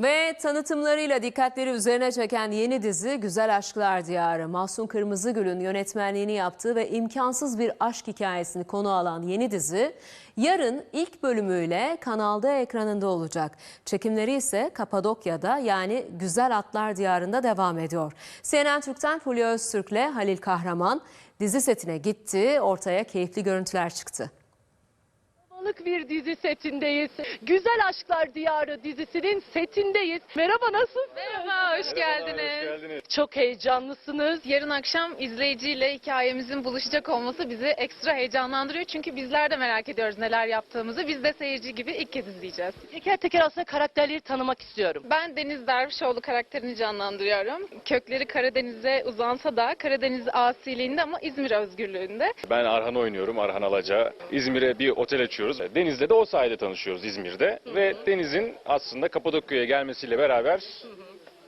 Ve tanıtımlarıyla dikkatleri üzerine çeken yeni dizi Güzel Aşklar Diyarı. Mahsun Kırmızıgül'ün yönetmenliğini yaptığı ve imkansız bir aşk hikayesini konu alan yeni dizi yarın ilk bölümüyle Kanal D ekranında olacak. Çekimleri ise Kapadokya'da yani Güzel Atlar Diyarı'nda devam ediyor. CNN Türk'ten Fulya Öztürk'le Halil Kahraman dizi setine gitti. Ortaya keyifli görüntüler çıktı. Balık bir dizi setindeyiz. Güzel Aşklar Diyarı dizisinin setindeyiz. Merhaba nasılsınız? Merhaba, hoş geldiniz. Çok heyecanlısınız. Yarın akşam izleyiciyle hikayemizin buluşacak olması bizi ekstra heyecanlandırıyor. Çünkü bizler de merak ediyoruz neler yaptığımızı. Biz de seyirci gibi ilk kez izleyeceğiz. Teker teker aslında karakterleri tanımak istiyorum. Ben Deniz Dervişoğlu karakterini canlandırıyorum. Kökleri Karadeniz'e uzansa da Karadeniz asiliğinde ama İzmir özgürlüğünde. Ben Arhan oynuyorum, Arhan Alaca. İzmir'e bir otel açıyoruz. Deniz'le de o sayede tanışıyoruz İzmir'de. Ve Deniz'in aslında Kapadokya'ya gelmesiyle beraber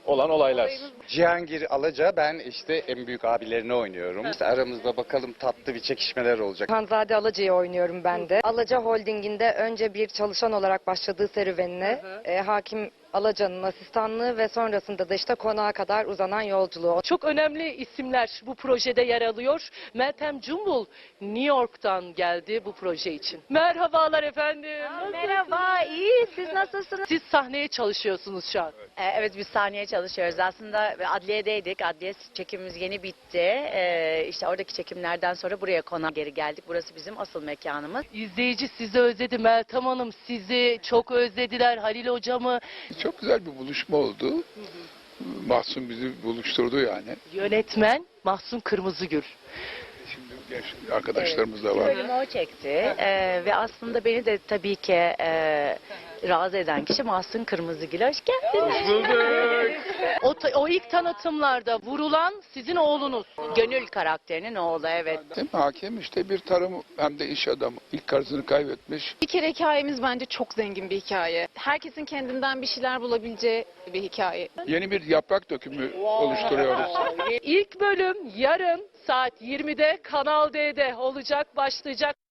olan olaylar. Cihangir Alaca ben işte en büyük abilerini oynuyorum. İşte aramızda bakalım tatlı bir çekişmeler olacak. Hanzade Alaca'yı oynuyorum ben de. Alaca Holding'inde önce bir çalışan olarak başladığı serüvenine e, hakim Alaca'nın asistanlığı ve sonrasında da işte konağa kadar uzanan yolculuğu. Çok önemli isimler bu projede yer alıyor. Meltem Cumbul New York'tan geldi bu proje için. Merhabalar efendim. Merhaba, iyi. Siz nasılsınız? Siz sahneye çalışıyorsunuz şu an. Ee, evet, biz sahneye çalışıyoruz. Aslında adliyedeydik. Adliye çekimimiz yeni bitti. Ee, işte oradaki çekimlerden sonra buraya konağa geri geldik. Burası bizim asıl mekanımız. İzleyici sizi özledi. Meltem Hanım sizi çok özlediler. Halil hocamı. Çok güzel bir buluşma oldu. Mahsun bizi buluşturdu yani. Yönetmen Mahsun Kırmızıgül. Genç arkadaşlarımız da var. bölümü o çekti. Ee, ve aslında beni de tabii ki e, razı eden kişi Mahsun Kırmızıgül. Hoş geldiniz. O, ta- o ilk tanıtımlarda vurulan sizin oğlunuz. Gönül karakterinin oğlu evet. Hem hakem işte bir tarım hem de iş adamı. İlk karısını kaybetmiş. Bir kere hikayemiz bence çok zengin bir hikaye. Herkesin kendinden bir şeyler bulabileceği bir hikaye. Yeni bir yaprak dökümü oluşturuyoruz. İlk bölüm yarın saat 20'de Kanal D'de olacak, başlayacak.